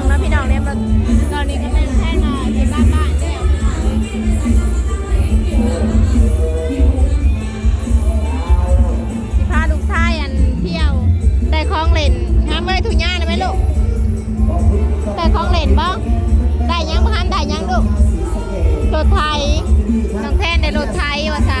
งนะพี่น้องเนี่ยมันตอนนี้ก็แม่น้องแท่งอะอยู่บ้านบ้านแล้วสิพาลูกชายอันเที่ยวได้ของเล่นห้ามไว้ถุงย่าได้ไหมลูกได้ของเล่นบ้างได้ยังบ้านได้ยังลูกรถไทยน้องแทนได้รถไทยว่าซะ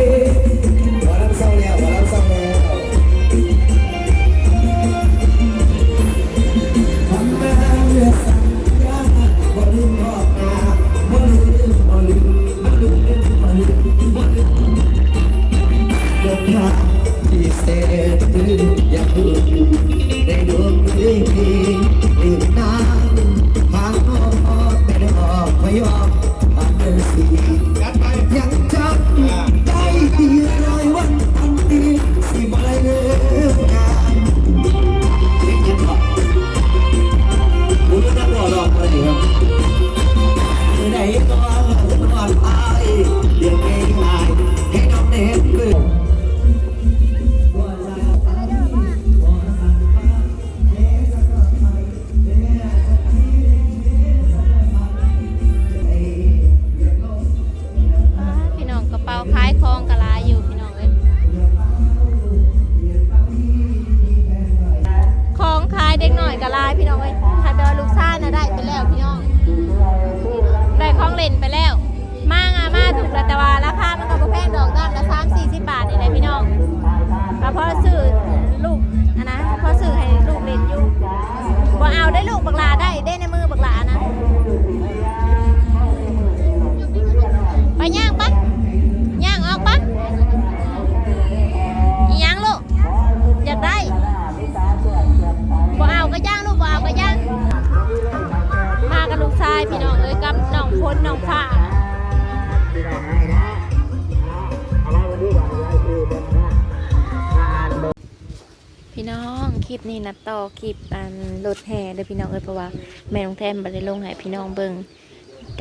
ขายกระลายพี่น้องเอ้ยถ้าเดินลูกชาน่ะได้ไปแล้วพี่น้อง ได้ของเล่นไปแล้ว มางามาถูกแล้วแต่ว่าราคามันก็บ่แพงดอกด้านละ3 40บาทนี่แหละพี่น้องแล้วพอซื้อ พี่น้องคลิปนี้นะต่อคลิปอันรถแห่เลยพี่น้องเอ้ยเพราะว่าแม่น้องแทมบัได้ลงให้พี่น้องเบิ่ง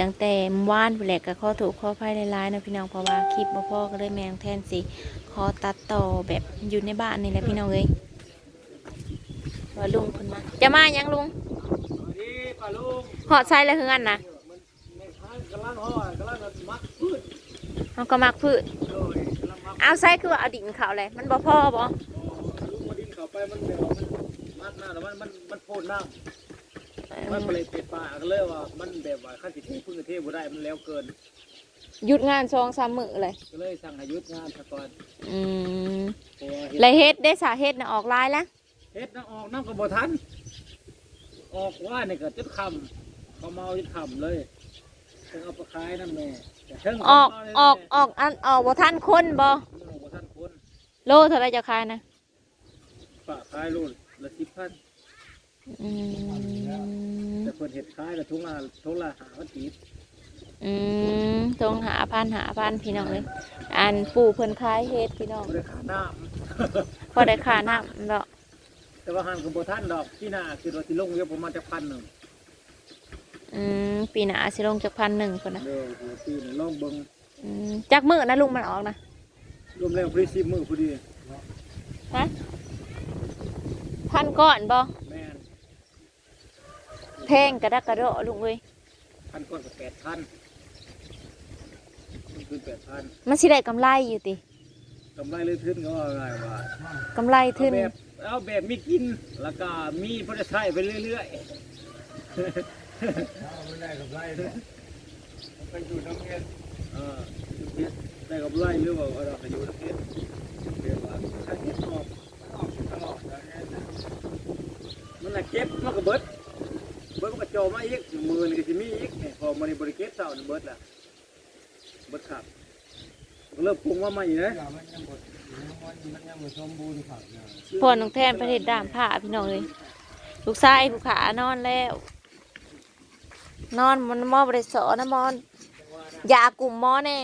ตั้งแต่เมื่อวานผู้แหลกก็ข้อถูกข้อไพ่ร้ายๆนะพี่น้องเพราะว่าคลิปบ่พ่อก็เลยแมงแทนสิขอตัดต่อแบบอยู่ในบ้านนี่แหละพี่น้องเอ้ยว่าลุงเพิ่นมาจะมายังลุงนี่ปลาลูกหอดใส่แล้วคือกันนะแม่ค้ากำลังห่อกำลังมักพืชเขาก็มักพืชโดยกำลังมักเอาใส่คือว่าเอาดินเขาเลยมันบ่พ่อบ่ลูกมาดิน เข้าไปมันแบบว่ามันมัดหน้าแล้วมันมันมันโพดน้ำมันเปลยเป็ดปลาก็เลยว่ามันแบบว่าขั้นสิเทพึ่งกับเทบ่ได้มันแล้วเกิน หยุดงานสองสามมื้อเลยก็เลยสั่งให้หยุดงานซะก่อนอืมเพราะว่าเฮ็ด แล้วเฮ็ดได้สาเฮ็ดน่ะออกลายแล้วเฮ็ดน้ำออกน้ำกับบ่ทัน ออกว่าเนี่ยก็จุดคำเขาเมาจุดคำเลยถึงเอาไปขายนั่นแม่แต่เชิงออกออกออกอันออกบ่ทันคนบ่บ่ทันคนโลเท่าไรจะขายนะ ฝากขายรุ่นละสิบพันอืมแต่คนเห็ดขายละทุงละทุงละหาวันตีบอืมตรงหาพันหาพันพี่น้องเลย อันปู่เพิ่นคล้ายเฮ็ดพี่น้องบริขาน้พอได้ค่าน้ำดอกำแต่ว่าหันกับโบท่านดอกที่หน้าคือเราที่ลงเยอะประมาณจะพันหนึ่งอืมปีหน้าสิลงจากพันหนึ่งคนนะเดี๋ยวปีหนึงลองเบิ้งอืมจักมือนะลุงมันออกนะรวมแล้วพอดีสิบมือพอดีฮะ พันก้อนบ่แม่นแพงกระดักกระโดะลุงเว้ยพันก้อนกับแปดพันคือแปดพันมันสิได้กำไรอยู่ติกำไรเลยทึ้นก็ว่าไงว่ากำไรเอาทึนแบบเอาแบบมีกินแล้วก็มีพอจะใช้ไปเรื่อยๆไม่ได้กำไรไปอยู่น้ำเงินเออเฮ็ดได้กับไรหรือว่าเราไปอยู่ประเทศเรียกว่าถ้าเก็บออกออกตลอดมันละ เก็บมันก็เบิดเบิดมันก็โจมาอีกมือนี่ก็จะมีอีกเนี่ยพอมันบริเก็บเท่านี่เบิดละเบิดขาดเริ่มปรุงว่าใหม่นะมันยังบ่มันยังบ่สมบูรณ์ครับเนี่ยพอน้องแทนประเทศด่ามผ้าพี่น้องเลยลูกชายผู้ขานอนแล้ว นอนมันมอบริสอนะมอนยากลุ่มหมอแน่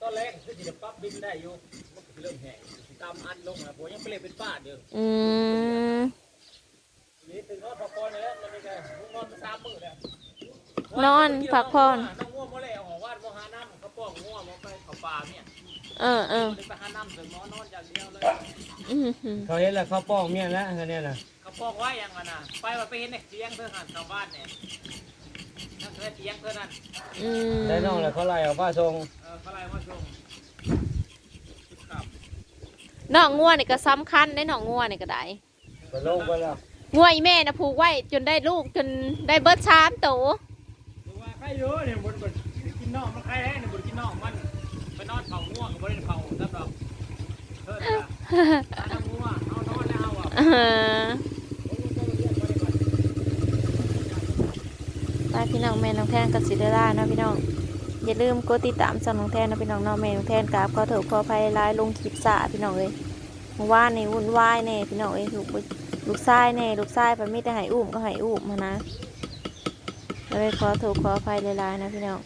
ตอนแรกคือจะปรับบินได้อยู่มันก็เริ่มแห้งตามอันลงนะผมยังไม่เลยเป็นป้าเดียวอืม นี่ถึงนอนพักผ่อนแล้วมันมีแต่นอนมาสามมื้อแล้วนอนพักผ่อนน้องง่วงมาแล้วออกวาดมหาน้ำเขาป้องง่วงมาไปเขาป่าเนี่ยเออเออไปหาน้ำถึงนอนนอนอย่างเดียวเลยอืมหืมเขาเห็นแล้วเขาป้องเมียแล้วอันเนี้ยนะเขาป้องไว้ยังไงนะไปว่าไปเห็นเนี่ยเตียงเพื่อหันชาวบ้านเนี่ยนั่นคือเตียงเพื่อนั่นอืมได้น้องแล้วเขาไล่เอาผ้าทรงเออเขาไล่มาชมครับน้องงัวนี่ก็สำคัญได้น้องงัวนี่ก็ได้ไปลงไปแล้ว งัวอีแม่นะผูกไว้จนได้ลูกจนได้เบิดชามโตดูว่าใครเยอะเนี่ยบนบนกินนอกมันใครแห้เนี่ยบนกินนอกมันไปนอนเผาง่วงกับบริเวณเผาครับดอกเพิ่นอะน้ำง่วงเอานอนแล้วเอาอะเออไปพี่น้องแม่น้องแทนกับสิเดล่าเนาะพี่น้องอย่าลืมกดติดตามช่องน้องแทนนะพี่น้องเน้องแม่น้องแทนกราบขอโทษขออภัยหลายลงคลิปสาพี่น้องเลยเมื่อวานนี่วุ่นวายแน่พี่น้องเอ้ยลูกบ่ ลูกชายแน่ลูกชายไปมีแต่หายอุ้มก็หายอุ้มมานะเลยขอถูกขออภัยหลายๆนะพี่น้อง